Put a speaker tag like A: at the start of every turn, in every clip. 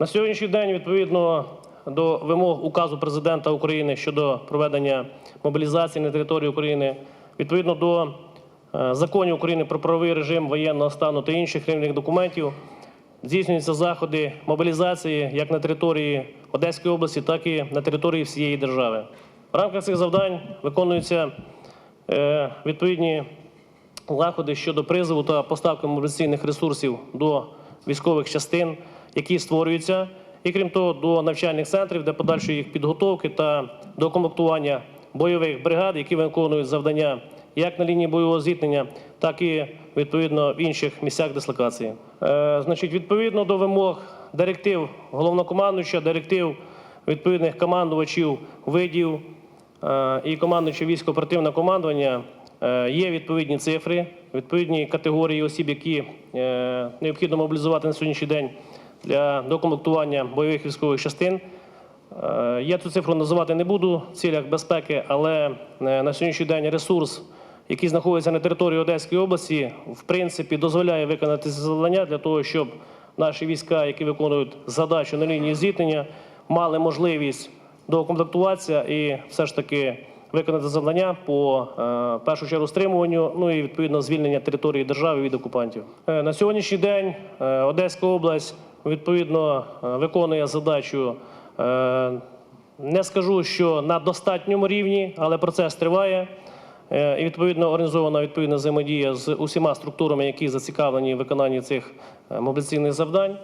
A: На сьогоднішній день, відповідно до вимог указу президента України щодо проведення мобілізації на території України, відповідно до е, законів України про правовий режим воєнного стану та інших рівних документів, здійснюються заходи мобілізації як на території Одеської області, так і на території всієї держави. В рамках цих завдань виконуються е, відповідні заходи щодо призову та поставки мобілізаційних ресурсів до військових частин, які створюються, і крім того, до навчальних центрів, де подальшої їх підготовки та докомплектування бойових бригад, які виконують завдання як на лінії бойового зіткнення, так і відповідно в інших місцях дислокації. Е, значить, відповідно до вимог директив головнокомандуюча, директив відповідних командувачів видів е, і командуючого військово-оперативного командування е, є відповідні цифри, відповідні категорії осіб, які е, необхідно мобілізувати на сьогоднішній день для докомплектування бойових військових частин. Е, Я цю цифру називати не буду в цілях безпеки, але е, на сьогоднішній день ресурс, який знаходиться на території Одеської області, в принципі, дозволяє виконати завдання для того, щоб наші війська, які виконують задачу на лінії зіткнення, мали можливість доукомплектуватися і все ж таки виконати завдання по е, першу чергу стримуванню, ну і відповідно звільнення території держави від окупантів. На сьогоднішній день Одеська область відповідно е, виконує задачу. е, Не скажу, що на достатньому рівні, але процес триває. Е, І відповідно організована відповідна взаємодія з усіма структурами, які зацікавлені в виконанні цих мобілізаційних завдань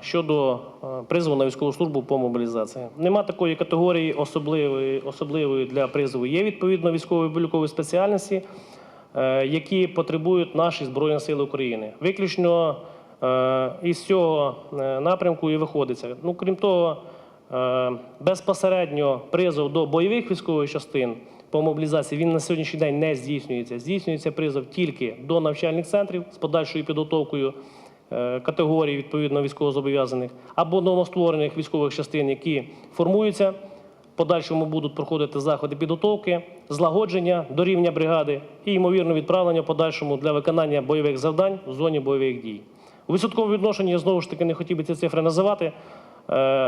A: щодо призову на військову службу по мобілізації. Нема такої категорії особливої, особливої для призову. Є відповідно військові облікові спеціальності, які потребують наші Збройні Сили України. Виключно із цього е, напрямку і виходиться. Ну, крім того, е, безпосередньо призов до бойових військових частин по мобілізації він на сьогоднішній день не здійснюється. Здійснюється призов тільки до навчальних центрів з подальшою підготовкою е, категорій відповідно військовозобов'язаних або новостворених військових частин, які формуються. Подальшому будуть проходити заходи підготовки, злагодження до рівня бригади і ймовірно відправлення подальшому для виконання бойових завдань в зоні бойових дій. У відсотковому відношенні я знову ж таки не хотів би ці цифри називати, е,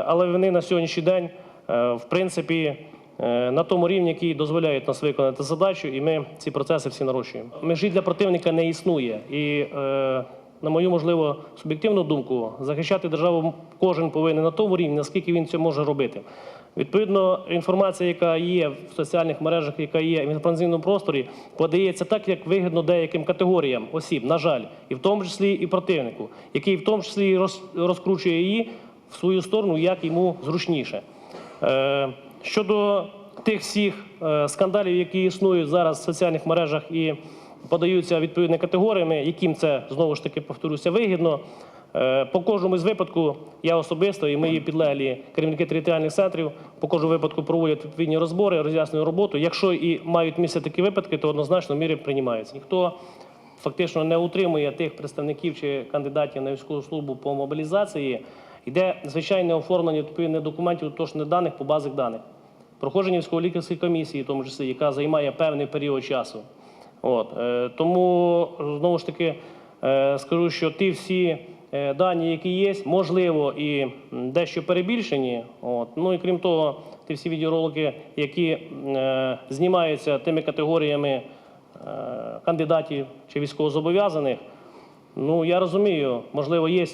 A: але вони на сьогоднішній день, е, в принципі, е, на тому рівні, який дозволяють нас виконати задачу, і ми ці процеси всі нарощуємо. Межі для противника не існує. І, на мою можливо суб'єктивну думку, захищати державу кожен повинен на тому рівні, наскільки він це може робити. Відповідно, інформація, яка є в соціальних мережах, яка є в інформаційному просторі, подається так, як вигідно деяким категоріям осіб, на жаль, і в тому числі і противнику, який в тому числі роз- розкручує її в свою сторону, як йому зручніше. Е, Щодо тих всіх е, скандалів, які існують зараз в соціальних мережах і подаються відповідними категоріями, яким це знову ж таки повторюся вигідно. Е, По кожному з випадку я особисто і мої підлеглі керівники територіальних центрів по кожному випадку проводять відповідні розбори, роз'яснюють роботу. Якщо і мають місце такі випадки, то однозначно міри приймаються. Ніхто фактично не утримує тих представників чи кандидатів на військову службу по мобілізації. Йде звичайне оформлення відповідних документів, уточнених даних по базах даних. Проходження військово-лікарської комісії, в тому числі, яка займає певний період часу. От, е, тому знову ж таки е, скажу, що ті всі дані, які є, можливо, і дещо перебільшені. От, ну і крім того, ті всі відеоролики, які е, знімаються тими категоріями е, кандидатів чи військовозобов'язаних, ну я розумію, можливо, є.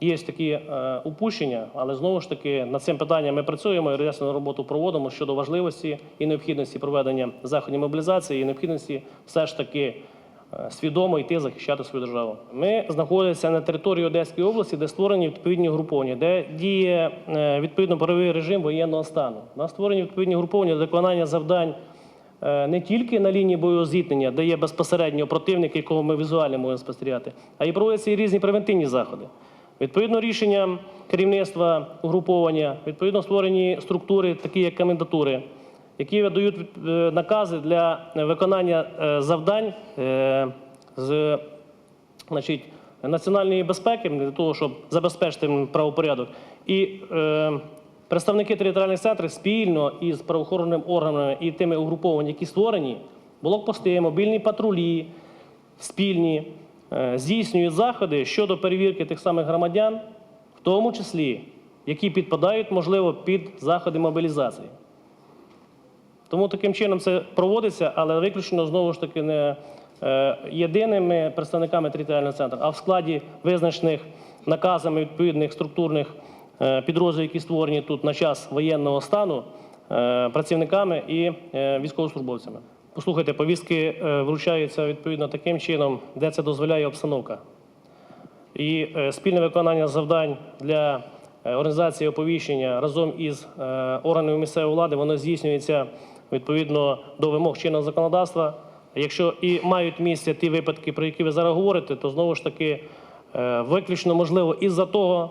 A: Є такі е, упущення, але знову ж таки над цим питанням ми працюємо і роз'яснену роботу проводимо щодо важливості і необхідності проведення заходів мобілізації і необхідності все ж таки е, свідомо йти захищати свою державу. Ми знаходимося на території Одеської області, де створені відповідні груповання, де діє е, відповідно правовий режим воєнного стану. У нас створені відповідні груповання для виконання завдань е, не тільки на лінії бойового зіткнення, де є безпосередньо противник, якого ми візуально можемо спостерігати, а й проводяться і різні превентивні заходи. Відповідно рішенням керівництва угруповання, відповідно створені структури, такі як комендатури, які видають е, накази для виконання е, завдань е, з значить, національної безпеки для того, щоб забезпечити правопорядок. І е, представники територіальних центрів спільно із правоохоронними органами і тими угрупованнями, які створені, блокпости, мобільні патрулі, спільні, е, здійснюють заходи щодо перевірки тих самих громадян, в тому числі, які підпадають, можливо, під заходи мобілізації. Тому таким чином це проводиться, але виключно знову ж таки не е, єдиними представниками територіального центру, а в складі визначених наказами відповідних структурних е, підрозділів, які створені тут на час воєнного стану, е, працівниками і військовослужбовцями. Послухайте, повістки вручаються відповідно таким чином, де це дозволяє обстановка. І спільне виконання завдань для організації оповіщення разом із органами місцевої влади воно здійснюється відповідно до вимог чинного законодавства. Якщо і мають місце ті випадки, про які ви зараз говорите, то знову ж таки е, виключно можливо із-за того,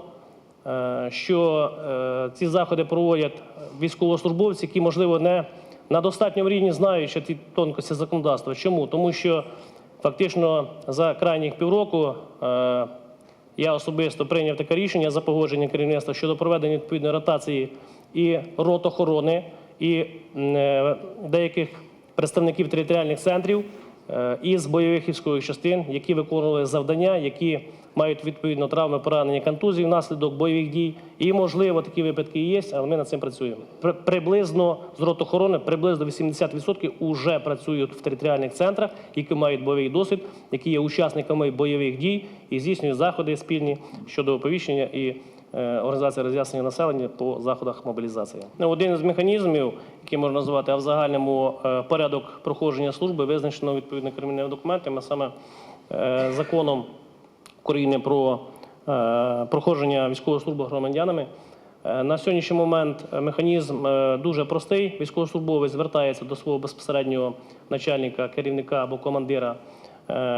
A: е, що е, ці заходи проводять військовослужбовці, які, можливо, не на достатньому рівні знають ще ті тонкості законодавства. Чому? Тому що фактично за крайніх півроку я особисто прийняв таке рішення за погодження керівництва щодо проведення відповідної ротації і рот охорони, і е, деяких представників територіальних центрів е, із бойових військових частин, які виконували завдання, які мають відповідно травми, поранення, контузії внаслідок бойових дій. І можливо такі випадки є, але ми над цим працюємо. При- Приблизно з рот охорони приблизно 80% вже працюють в територіальних центрах, які мають бойовий досвід, які є учасниками бойових дій і здійснюють заходи спільні щодо оповіщення і організації роз'яснення населення по заходах мобілізації. Ну, Один із механізмів, який можна назвати, а в загальному е, порядок проходження служби визначено відповідно кримінальними документами, саме е, законом України про е, проходження військової служби громадянами. Е, На сьогоднішній момент е, механізм е, дуже простий. Військовослужбовець звертається до свого безпосереднього начальника, керівника або командира е,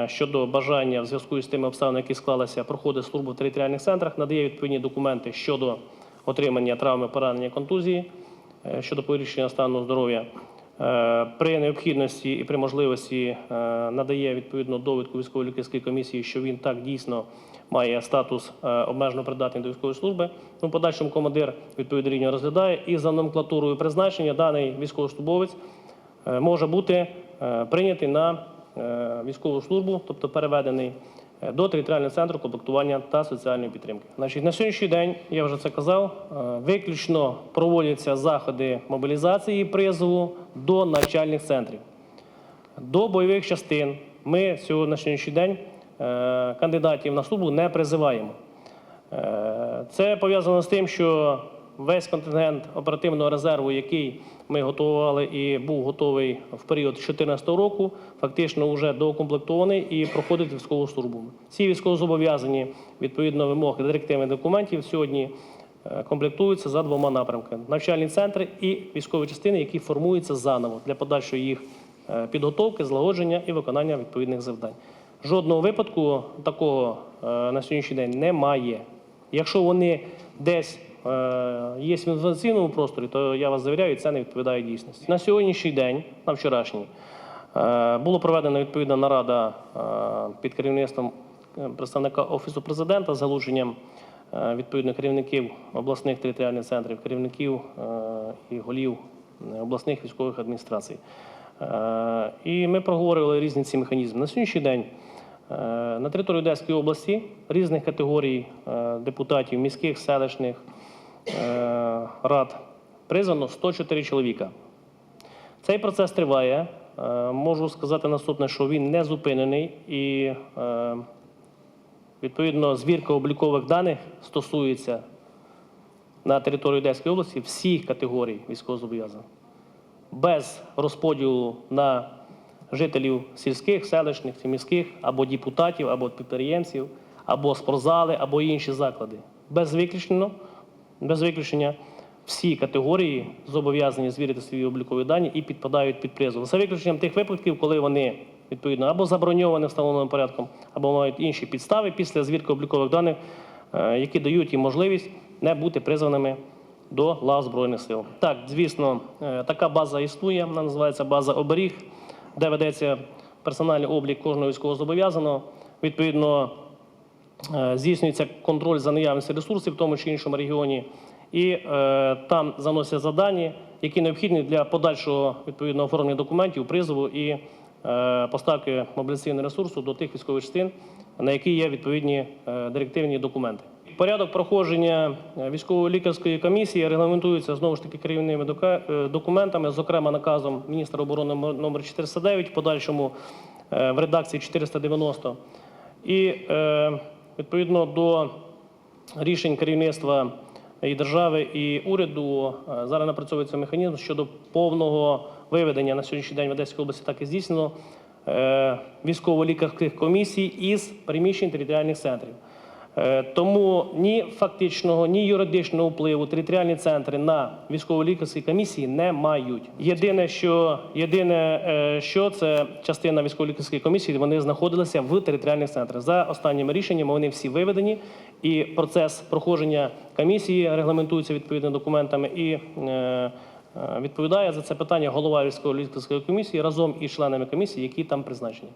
A: щодо бажання в зв'язку з тими обставинами, які склалися, проходить службу в територіальних центрах, надає відповідні документи щодо отримання травми, поранення, контузії, е, щодо погіршення стану здоров'я. Е, При необхідності і при можливості е, надає відповідну довідку військової лікарської комісії, що він так дійсно має статус е, обмежено придатний до військової служби. Ну, подальшому командир відповідно розглядає і за номенклатурою призначення даний військовослужбовець е, може бути е, прийнятий на е, військову службу, тобто переведений е, до територіального центру комплектування та соціальної підтримки. Значить, на сьогоднішній день, я вже це казав, е, виключно проводяться заходи мобілізації призову до навчальних центрів. До бойових частин ми сьогодні на сьогоднішній день е, кандидатів на службу не призиваємо. Е, Це пов'язано з тим, що весь контингент оперативного резерву, який ми готували і був готовий в період 2014 року, фактично вже доукомплектований і проходить військову службу. Ці військовозобов'язані відповідно вимог директивних документів сьогодні е, комплектуються за двома напрямками: навчальні центри і військові частини, які формуються заново для подальшої їх е, підготовки, злагодження і виконання відповідних завдань. Жодного випадку такого е, на сьогоднішній день немає. Якщо вони десь є в інформаційному просторі, то я вас завіряю, це не відповідає дійсності. На сьогоднішній день, на вчорашній, е, була проведена відповідна нарада е, під керівництвом е, представника Офісу президента з залученням е, відповідно керівників обласних територіальних центрів, керівників е, і голів е, обласних військових адміністрацій. Е, І ми проговорювали різні ці механізми. На сьогоднішній день е, на території Одеської області різних категорій е, депутатів міських, селищних е, рад призвано 104 чоловіка. Цей процес триває. Е, Можу сказати наступне, що він не зупинений і е, відповідно звірка облікових даних стосується на території Одеської області всіх категорій військовозобов'язаних без розподілу на жителів сільських, селищних міських, або депутатів, або підприємців, або спортзали, або інші заклади. Без виключення, без виключення всі категорії зобов'язані звірити свої облікові дані і підпадають під призов. За виключенням тих випадків, коли вони відповідно або заброньовані встановленим порядком, або мають інші підстави після звірки облікових даних, е, які дають їм можливість не бути призваними до лав Збройних сил. Так, звісно, е, така база існує, вона називається база оберіг, де ведеться персональний облік кожного військовозобов'язаного. Відповідно, е, здійснюється контроль за наявністю ресурсів в тому чи іншому регіоні, і е, там заносять задані, які необхідні для подальшого відповідно оформлення документів, призову і е, поставки мобілізаційного ресурсу до тих військових частин, на які є відповідні е, директивні документи. порядок проходження е, військово-лікарської комісії регламентується знову ж таки керівними е, документами, зокрема наказом міністра оборони номер 409, в подальшому е, в редакції 490. І е, відповідно до рішень керівництва і держави, і уряду е, зараз напрацьовується механізм щодо повного виведення на сьогоднішній день в Одеській області так і здійснено е, військово-лікарських комісій із приміщень територіальних центрів. Е, Тому ні фактичного, ні юридичного впливу територіальні центри на військово-лікарські комісії не мають. Єдине, що єдине, е, що це частина військово-лікарської комісії, вони знаходилися в територіальних центрах. За останніми рішеннями вони всі виведені, і процес проходження комісії регламентується відповідними документами і. е, Відповідає за це питання голова військово-лікарської комісії разом із членами комісії, які там призначені.